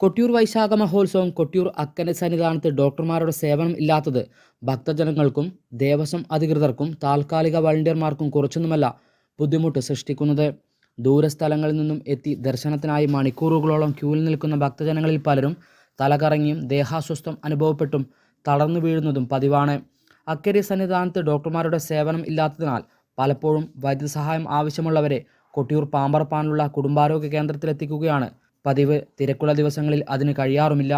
കൊട്ടിയൂർ വൈശാഖ മഹോത്സവം കൊട്ടിയൂർ അക്കനെ സന്നിധാനത്ത് ഡോക്ടർമാരുടെ സേവനം ഇല്ലാത്തത് ഭക്തജനങ്ങൾക്കും ദേവസ്വം അധികൃതർക്കും താൽക്കാലിക വളണ്ടിയർമാർക്കും കുറച്ചൊന്നുമല്ല ബുദ്ധിമുട്ട് സൃഷ്ടിക്കുന്നത്. ദൂരസ്ഥലങ്ങളിൽ നിന്നും എത്തി ദർശനത്തിനായി മണിക്കൂറുകളോളം ക്യൂവിൽ നിൽക്കുന്ന ഭക്തജനങ്ങളിൽ പലരും തലകറങ്ങിയും ദേഹാസ്വസ്ഥം അനുഭവപ്പെട്ടും തളർന്നു വീഴുന്നതും പതിവാണ്. അക്കരെ സന്നിധാനത്ത് ഡോക്ടർമാരുടെ സേവനം ഇല്ലാത്തതിനാൽ പലപ്പോഴും വൈദ്യസഹായം ആവശ്യമുള്ളവരെ കൊട്ടിയൂർ പാമ്പറപ്പാനുള്ള കുടുംബാരോഗ്യ കേന്ദ്രത്തിലെത്തിക്കുകയാണ് പതിവ് തിരക്കുള്ള ദിവസങ്ങളിൽ അതിന് കഴിയാറുമില്ല.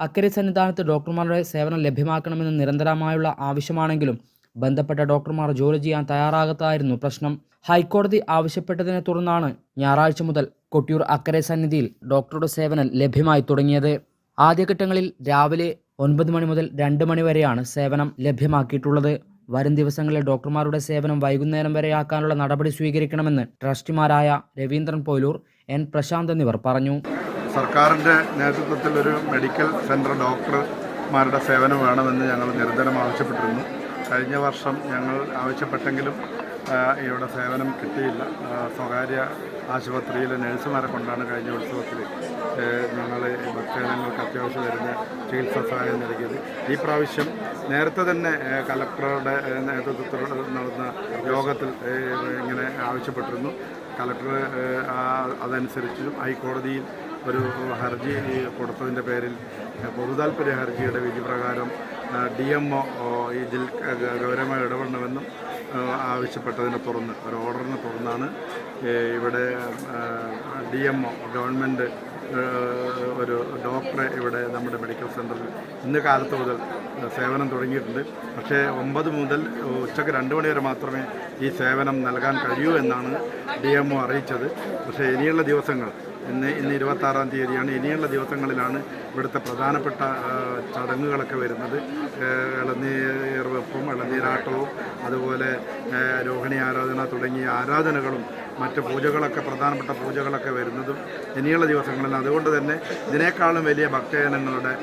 അക്കരെ സന്നിധാനത്ത് ഡോക്ടർമാരുടെ സേവനം ലഭ്യമാക്കണമെന്ന് നിരന്തരമായുള്ള ആവശ്യമാണെങ്കിലും ബന്ധപ്പെട്ട ഡോക്ടർമാർ ജോലി ചെയ്യാൻ തയ്യാറാകത്തായിരുന്നു പ്രശ്നം. ഹൈക്കോടതി ആവശ്യപ്പെട്ടതിനെ തുടർന്നാണ് ഞായറാഴ്ച മുതൽ കൊട്ടിയൂർ അക്കരെ സന്നിധിയിൽ ഡോക്ടറുടെ സേവനം ലഭ്യമായി തുടങ്ങിയത്. ആദ്യഘട്ടങ്ങളിൽ രാവിലെ ഒൻപത് മണി മുതൽ രണ്ട് മണി വരെയാണ് സേവനം ലഭ്യമാക്കിയിട്ടുള്ളത്. വരും ദിവസങ്ങളിൽ ഡോക്ടർമാരുടെ സേവനം വൈകുന്നേരം വരെ ആക്കാനുള്ള നടപടി സ്വീകരിക്കണമെന്ന് ട്രസ്റ്റിമാരായ രവീന്ദ്രൻ പോലൂർ എൻ പ്രശാന്ത് എന്നിവർ പറഞ്ഞു. സർക്കാരിന്റെ നേതൃത്വത്തിൽ ഒരു മെഡിക്കൽ സെന്റർ ഡോക്ടർമാരുടെ സേവനം വേണമെന്ന് ഞങ്ങൾ നിരന്തരം ആവശ്യപ്പെട്ടിരുന്നു. കഴിഞ്ഞ വർഷം ഞങ്ങൾ ആവശ്യപ്പെട്ടെങ്കിലും ഇവിടെ സേവനം കിട്ടിയില്ല. സ്വകാര്യ ആശുപത്രിയിലെ നഴ്സുമാരെ കൊണ്ടാണ് കഴിഞ്ഞ ഉത്സവത്തിൽ ഞങ്ങൾ ഭക്തജനങ്ങൾക്ക് അത്യാവശ്യം വരുന്ന ചികിത്സാ സഹായം നൽകിയത്. ഈ പ്രാവശ്യം നേരത്തെ തന്നെ കലക്ടറുടെ നേതൃത്വത്തിൽ നടന്ന യോഗത്തിൽ ഇങ്ങനെ ആവശ്യപ്പെട്ടിരുന്നു. കലക്ടർ അതനുസരിച്ചും ഹൈക്കോടതിയിൽ ഒരു ഹർജി കൊടുത്തതിന്റെ പേരിൽ പൊതുതാൽപര്യ ഹർജിയുടെ വിധി പ്രകാരം ഡി എം ഒ ഇതിൽ ഗൗരവമായി ഇടപെടണമെന്നും ആവശ്യപ്പെട്ടതിനെ തുടർന്ന് ഒരു ഓർഡറിനെ തുടർന്നാണ് ഇവിടെ ഡി എം ഒ ഗവൺമെന്റ് ഒരു ഡോക്ടറെ ഇവിടെ നമ്മുടെ മെഡിക്കൽ സെന്ററിൽ ഇന്ന് കാലത്ത് മുതൽ സേവനം തുടങ്ങിയിട്ടുണ്ട്. പക്ഷേ ഒമ്പത് മുതൽ ഉച്ചയ്ക്ക് രണ്ട് മണി വരെ മാത്രമേ ഈ സേവനം നൽകാൻ കഴിയൂ എന്നാണ് ഡി എം ഒ അറിയിച്ചത്. പക്ഷേ ഇനിയുള്ള ദിവസങ്ങൾ ഇന്ന് ഇന്ന് ഇരുപത്തി ആറാം തീയതിയാണ് ഇനിയുള്ള ദിവസങ്ങളിലാണ് ഇവിടുത്തെ പ്രധാനപ്പെട്ട ചടങ്ങുകളൊക്കെ വരുന്നത്. ഇളനീർ വെപ്പും ഇളനീരാട്ടവും അതുപോലെ രോഹിണി ആരാധന തുടങ്ങിയ ആരാധനകളും മറ്റ് പൂജകളൊക്കെ പ്രധാനപ്പെട്ട പൂജകളൊക്കെ വരുന്നതും ഇനിയുള്ള ദിവസങ്ങളിൽ അതുകൊണ്ട് തന്നെ ഇതിനേക്കാളും വലിയ ഭക്തജനങ്ങളുടെ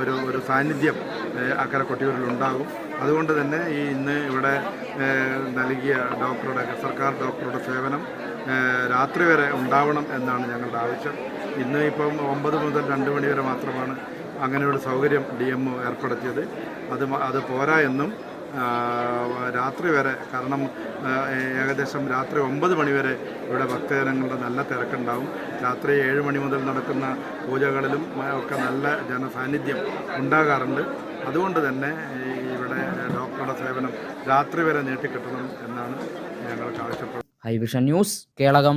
ഒരു ഒരു സാന്നിധ്യം അക്കരെ കൊട്ടിയൂരിലുണ്ടാകും അതുകൊണ്ട് തന്നെ ഈ ഇന്ന് ഇവിടെ നൽകിയ ഡോക്ടറുടെ സർക്കാർ ഡോക്ടറുടെ സേവനം രാത്രി വരെ ഉണ്ടാവണം എന്നാണ് ഞങ്ങളുടെ ആവശ്യം. ഇന്ന് ഇപ്പം ഒമ്പത് മുതൽ രണ്ട് മണി വരെ മാത്രമാണ് അങ്ങനെ ഒരു സൗകര്യം ഡി എം ഏർപ്പെടുത്തിയത്. അത് അത് പോരാ എന്നും രാത്രി വരെ കാരണം ഏകദേശം രാത്രി ഒമ്പത് മണിവരെ ഇവിടെ ഭക്തജനങ്ങളുടെ നല്ല തിരക്കുണ്ടാവും. രാത്രി ഏഴ് മണി മുതൽ നടക്കുന്ന പൂജകളിലും ഒക്കെ നല്ല ജനസാന്നിധ്യം ഉണ്ടാകാറുണ്ട്. അതുകൊണ്ട് തന്നെ ഇവിടെ ഡോക്ടറുടെ സേവനം രാത്രി വരെ നീട്ടിക്കിട്ടണം എന്നാണ് ഞങ്ങൾക്ക് ആവശ്യപ്പെടുന്നത്. Hi vision news Kelakam.